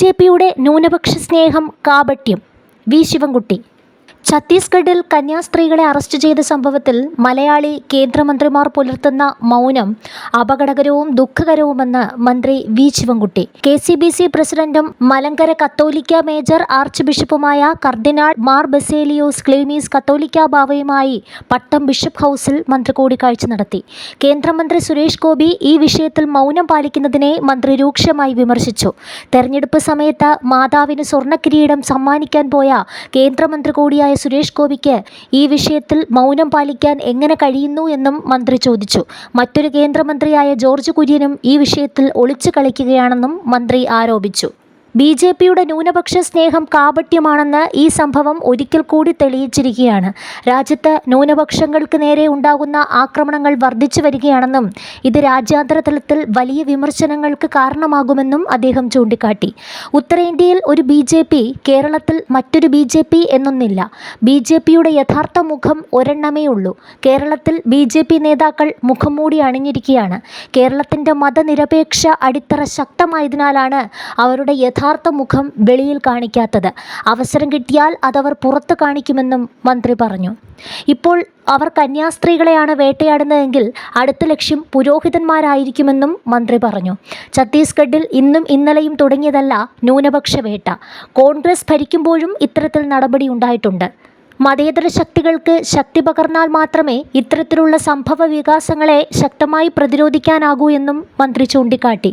J പിയുടെ ന്യൂനപക്ഷ സ്നേഹം കാപട്യം. വി ശിവൻകുട്ടി. ഛത്തീസ്ഗഡിൽ കന്യാസ്ത്രീകളെ അറസ്റ്റ് ചെയ്ത സംഭവത്തിൽ മലയാളി കേന്ദ്രമന്ത്രിമാർ പുലർത്തുന്ന മൗനം അപകടകരവും ദുഃഖകരവുമെന്ന് മന്ത്രി V Sivankutty. K C B C പ്രസിഡന്റും മലങ്കര കത്തോലിക്ക മേജർ ആർച്ച് ബിഷപ്പുമായ കർദിനാൾ മാർ ബസേലിയോസ് ക്ലീമീസ് കത്തോലിക്ക ബാവയുമായി പട്ടം ബിഷപ്പ് ഹൗസിൽ മന്ത്രി കൂടിക്കാഴ്ച നടത്തി. കേന്ദ്രമന്ത്രി സുരേഷ് ഗോപി ഈ വിഷയത്തിൽ മൗനം പാലിക്കുന്നതിനെ മന്ത്രി രൂക്ഷമായി വിമർശിച്ചു. തെരഞ്ഞെടുപ്പ് സമയത്ത് മാതാവിന് സ്വർണക്കിരീടം സമ്മാനിക്കാൻ പോയ കേന്ദ്രമന്ത്രി കൂടിയായ സുരേഷ് ഗോപിക്ക് ഈ വിഷയത്തിൽ മൗനം പാലിക്കാൻ എങ്ങനെ കഴിയുന്നു എന്നും മന്ത്രി ചോദിച്ചു. മറ്റൊരു കേന്ദ്രമന്ത്രിയായ ജോർജ് കുര്യനും ഈ വിഷയത്തിൽ ഒളിച്ചു കളിക്കുകയാണെന്നും മന്ത്രി ആരോപിച്ചു. ബി ജെ പിയുടെ ന്യൂനപക്ഷ സ്നേഹം കാപട്യമാണെന്ന് ഈ സംഭവം ഒരിക്കൽ കൂടി തെളിയിച്ചിരിക്കുകയാണ്. രാജ്യത്ത് ന്യൂനപക്ഷങ്ങൾക്ക് നേരെ ഉണ്ടാകുന്ന ആക്രമണങ്ങൾ വർദ്ധിച്ചു വരികയാണെന്നും ഇത് രാജ്യാന്തര തലത്തിൽ വലിയ വിമർശനങ്ങൾക്ക് കാരണമാകുമെന്നും അദ്ദേഹം ചൂണ്ടിക്കാട്ടി. ഉത്തരേന്ത്യയിൽ ഒരു ബി ജെ പി കേരളത്തിൽ മറ്റൊരു ബി ജെ പി എന്നൊന്നില്ല. ബി ജെ പിയുടെ യഥാർത്ഥ മുഖം ഒരെണ്ണമേ ഉള്ളൂ. കേരളത്തിൽ ബി ജെ പി നേതാക്കൾ മുഖം മൂടി അണിഞ്ഞിരിക്കുകയാണ്. കേരളത്തിന്റെ മതനിരപേക്ഷ അടിത്തറ ശക്തമായതിനാലാണ് അവരുടെ യഥാർത്ഥ മുഖം വെളിയിൽ കാണിക്കാത്തത്. അവസരം കിട്ടിയാൽ അതവർ പുറത്ത് കാണിക്കുമെന്നും മന്ത്രി പറഞ്ഞു. ഇപ്പോൾ അവർ കന്യാസ്ത്രീകളെയാണ് വേട്ടയാടുന്നതെങ്കിൽ അടുത്ത ലക്ഷ്യം പുരോഹിതന്മാരായിരിക്കുമെന്നും മന്ത്രി പറഞ്ഞു. ഛത്തീസ്ഗഡിൽ ഇന്നും ഇന്നലെയും തുടങ്ങിയതല്ല ന്യൂനപക്ഷ വേട്ട. കോൺഗ്രസ് ഭരിക്കുമ്പോഴും ഇത്തരത്തിൽ നടപടി ഉണ്ടായിട്ടുണ്ട്. മതേതര ശക്തികൾക്ക് ശക്തി പകർന്നാൽ മാത്രമേ ഇത്തരത്തിലുള്ള സംഭവ വികാസങ്ങളെ ശക്തമായി പ്രതിരോധിക്കാനാകൂ എന്നും മന്ത്രി ചൂണ്ടിക്കാട്ടി.